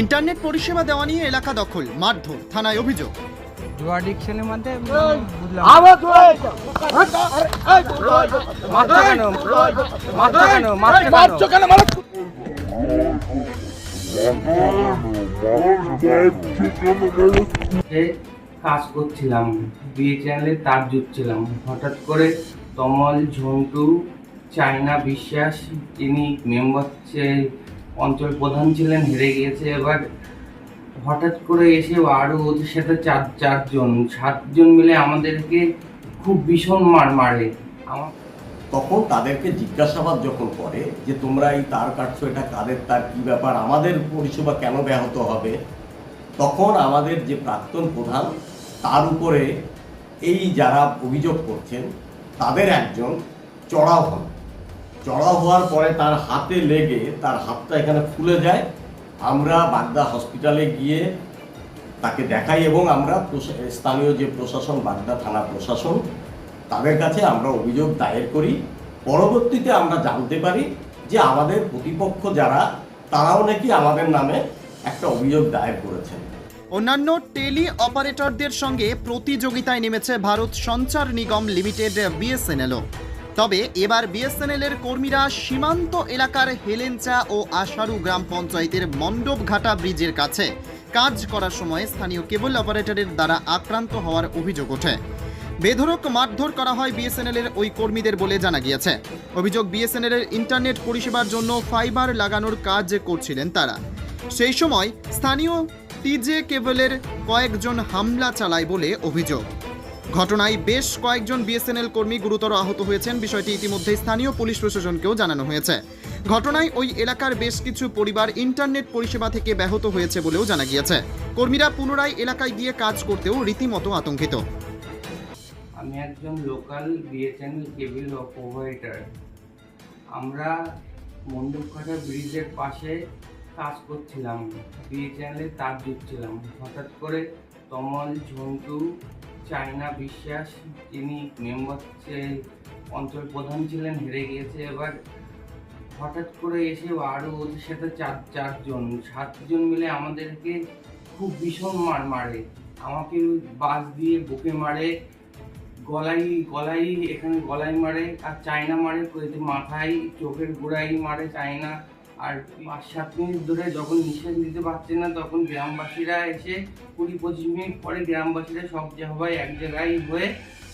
Internet পরিষেবা দেওয়া নিয়ে এলাকা দখল মারধর থানায় অভিযোগ। জুয়া ডিকশনের মধ্যে বুঝলাম। মারছো কেন? মারছো কেন? মারছো কেন? যে কাজ করছিলাম বিয়ে চ্যানেলে তার জুটছিলাম হঠাৎ করে তমল ঝন্টু চায়না বিশ্বাস যিনি মেম্বার অঞ্চল প্রধান ছিলেন, হেরে গিয়েছে। এবার হঠাৎ করে এসে আরও ওদের সাথে চার, চারজন, সাতজন মিলে আমাদেরকে খুব ভীষণ মার মারে। আমার তখন তাদেরকে জিজ্ঞাসাবাদ যখন করে যে, তোমরা এই তার কাটছো, এটা কাদের তার, কি ব্যাপার, আমাদের পরিষেবা কেন ব্যাহত হবে? তখন আমাদের যে প্রাক্তন প্রধান, তার উপরে এই যারা অভিযোগ করছেন, তাদের একজন চড়াও হন। চড়াও হওয়ার পরে তার হাতে লেগে, তার হাতটা এখানে ফুলে যায়। আমরা বাগদা হসপিটালে গিয়ে তাকে দেখাই এবং আমরা স্থানীয় যে প্রশাসন, বাগদা থানা প্রশাসন, তাদের কাছে আমরা অভিযোগ দায়ের করি। পরবর্তীতে আমরা জানতে পারি যে আমাদের প্রতিপক্ষ যারা, তারাও নাকি আমাদের নামে একটা অভিযোগ দায়ের করেছেন। অন্যান্য টেলি অপারেটরদের সঙ্গে প্রতিযোগিতায় নেমেছে ভারত সঞ্চার নিগম লিমিটেড বিএসএনএলও। তবে এবার বিএসএনএল এর কর্মীরা সীমান্ত এলাকার হেলেঞ্চা ও আশারু গ্রাম পঞ্চায়েতের মণ্ডপঘাটা ব্রিজের কাছে কাজ করার সময় স্থানীয় কেবল অপারেটরের দ্বারা আক্রান্ত হওয়ার অভিযোগ ওঠে। বেধরক মারধর করা হয় বিএসএনএল এর ওই কর্মীদের বলে জানা গিয়েছে। অভিযোগ বিএসএনএল এর ইন্টারনেট পরিষেবার জন্য ফাইবার লাগানোর কাজ করছিলেন তারা। সেই সময় স্থানীয় টিজে কেবলের কয়েকজন হামলা চালায় বলে অভিযোগ। ঘটনায় বেশ কয়েকজন বিএসএনএল কর্মী গুরুতর আহত হয়েছেন। বিষয়টি ইতিমধ্যে স্থানীয় পুলিশ প্রশাসনকেও জানানো হয়েছে। ঘটনায় ওই এলাকার বেশ কিছু পরিবার ইন্টারনেট পরিষেবা থেকে ব্যাহত হয়েছে বলেও জানা গিয়েছে। কর্মীরা পুনরায় এলাকায় গিয়ে কাজ করতেও রীতিমতো আতঙ্কিত। আমি একজন লোকাল বিএসএনএল কেবিল প্রোভাইডার আমরা মণ্ডপঘাটা ব্রিজের পাশে কাজ করছিলাম। বিএসএনএলে তার জুটছিলাম হঠাৎ করে তমল, ঝন্টু চায়না বিশ্বাস, যিনি মেম্বার অঞ্চল প্রধান ছিলেন, হেরে গিয়েছে। এবার হঠাৎ করে এসে আরও ওদের সাথে চার, চারজন, সাতজন মিলে আমাদেরকে খুব ভীষণ মার মারে। আমাকে বাস দিয়ে বুকে মারে গলায় গলায় এখানে গলায় মারে, আর চায়না মারে মাথায়, চোখের গোড়ায় মারে চায়না আর পাঁচ, সাত মিনিট ধরে যখন নিঃশ্বাস নিতে পারছে না, তখন গ্রামবাসীরা এসে কুড়ি, পঁচিশ মিনিট পরে গ্রামবাসীরা সব সবাই এক জায়গায় হয়ে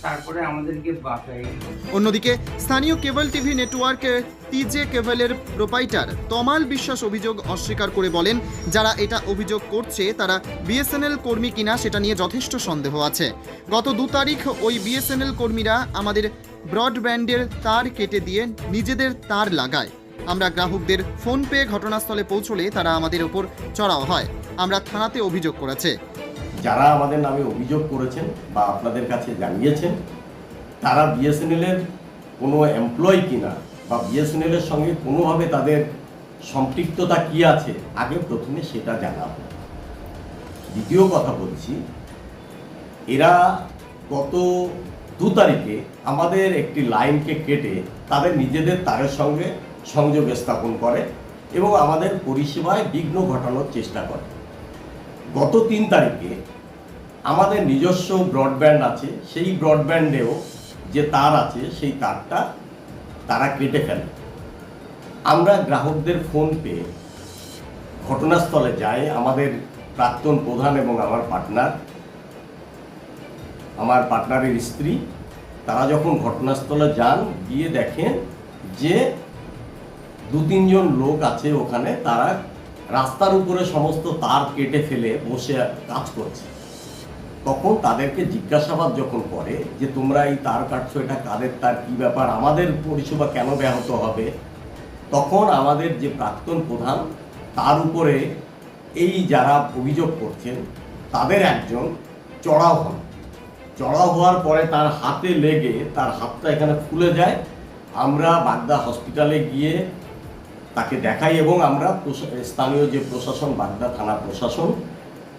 তারপরে আমাদেরকে বাঁচায়। অন্যদিকে স্থানীয় কেবল টিভি নেটওয়ার্ক টিজে কেবলের প্রোপাইটার তমাল বিশ্বাস অভিযোগ অস্বীকার করে বলেন, যারা এটা অভিযোগ করছে তারা বিএসএনএল কর্মী কিনা সেটা নিয়ে যথেষ্ট সন্দেহ আছে। গত দু তারিখ ওই বিএসএনএল কর্মীরা আমাদের ব্রডব্যান্ডের তার কেটে দিয়ে নিজেদের তার লাগায়। আমরা গ্রাহকদের ফোন পেয়ে ঘটনাস্থলে পৌঁছলে তারা আমাদের ওপর চড়াও হয়। আমরা থানাতে অভিযোগ করেছে। যারা আমাদের নামে অভিযোগ করেছেন বা আপনাদের কাছে জানিয়েছেন, তারা বিএসএনএল এর কোনো এমপ্লয় কিনা বা বিএসএনএল এর সঙ্গে কোনোভাবে তাদের সম্পৃক্ততা কি আছে, আগে প্রথমে সেটা জানাব। দ্বিতীয় কথা বলছি, এরা গত দু তারিখে আমাদের একটি লাইনকে কেটে তাদের নিজেদের তারের সঙ্গে সংযোগ স্থাপন করে এবং আমাদের পরিষেবায় বিঘ্ন ঘটানোর চেষ্টা করে। গত তিন তারিখে আমাদের নিজস্ব ব্রডব্যান্ড আছে, সেই ব্রডব্যান্ডেও যে তার আছে, সেই তারটা তারা কেটে ফেলে। আমরা গ্রাহকদের ফোন পেয়ে ঘটনাস্থলে যাই, আমাদের প্রাক্তন প্রধান এবং আমার পার্টনার, আমার পার্টনারের স্ত্রী, তারা যখন ঘটনাস্থলে যান, গিয়ে দেখেন যে দু তিনজন লোক আছে ওখানে, তারা রাস্তার উপরে সমস্ত তার কেটে ফেলে বসে কাজ করছে। তখন তাদেরকে জিজ্ঞাসাবাদ যখন করে যে, তোমরা এই তার কাটছো, এটা কাদের তার? কি ব্যাপার? আমাদের পরিষেবা কেন ব্যাহত হবে? তখন আমাদের যে প্রাক্তন প্রধান, তার উপরে এই যারা অভিযোগ করছেন, তাদের একজন চড়াও হন। চড়াও হওয়ার পরে তার হাতে লেগে তার হাতটা এখানে ফুলে যায়। আমরা বাগদা হসপিটালে গিয়ে তাকে দেখাই এবং আমরা স্থানীয় যে প্রশাসন, বাগদা থানা প্রশাসন,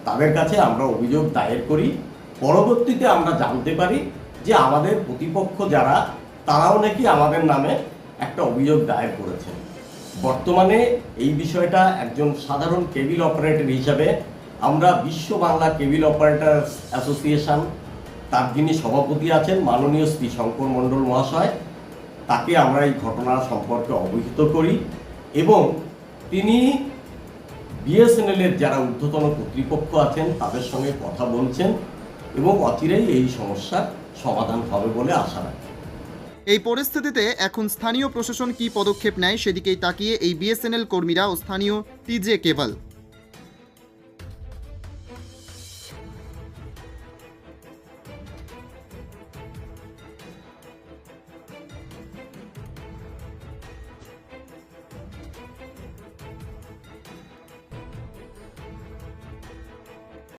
তাদের কাছে আমরা অভিযোগ দায়ের করি। পরবর্তীতে আমরা জানতে পারি যে আমাদের প্রতিপক্ষ যারা, তারাও নাকি আমাদের নামে একটা অভিযোগ দায়ের করেছেন। বর্তমানে এই বিষয়টা একজন সাধারণ কেবিল অপারেটর হিসাবে আমরা বিশ্ব বাংলা কেবিল অপারেটর অ্যাসোসিয়েশন, তার যিনি সভাপতি আছেন, মাননীয় শ্রী শঙ্কর মণ্ডল মহাশয়, তাকে আমরা এই ঘটনা সম্পর্কে অবহিত করি। এবং তিনি বিএসএনএলের যারা ঊর্ধ্বতন কর্তৃপক্ষ আছেন, তাদের সঙ্গে কথা বলছেন এবং অচিরেই এই সমস্যার সমাধান হবে বলে আশা রাখি। এই পরিস্থিতিতে এখন স্থানীয় প্রশাসন কি পদক্ষেপ নেয় সেদিকেই তাকিয়ে এই বিএসএনএল কর্মীরা ও স্থানীয় টিজে কেবল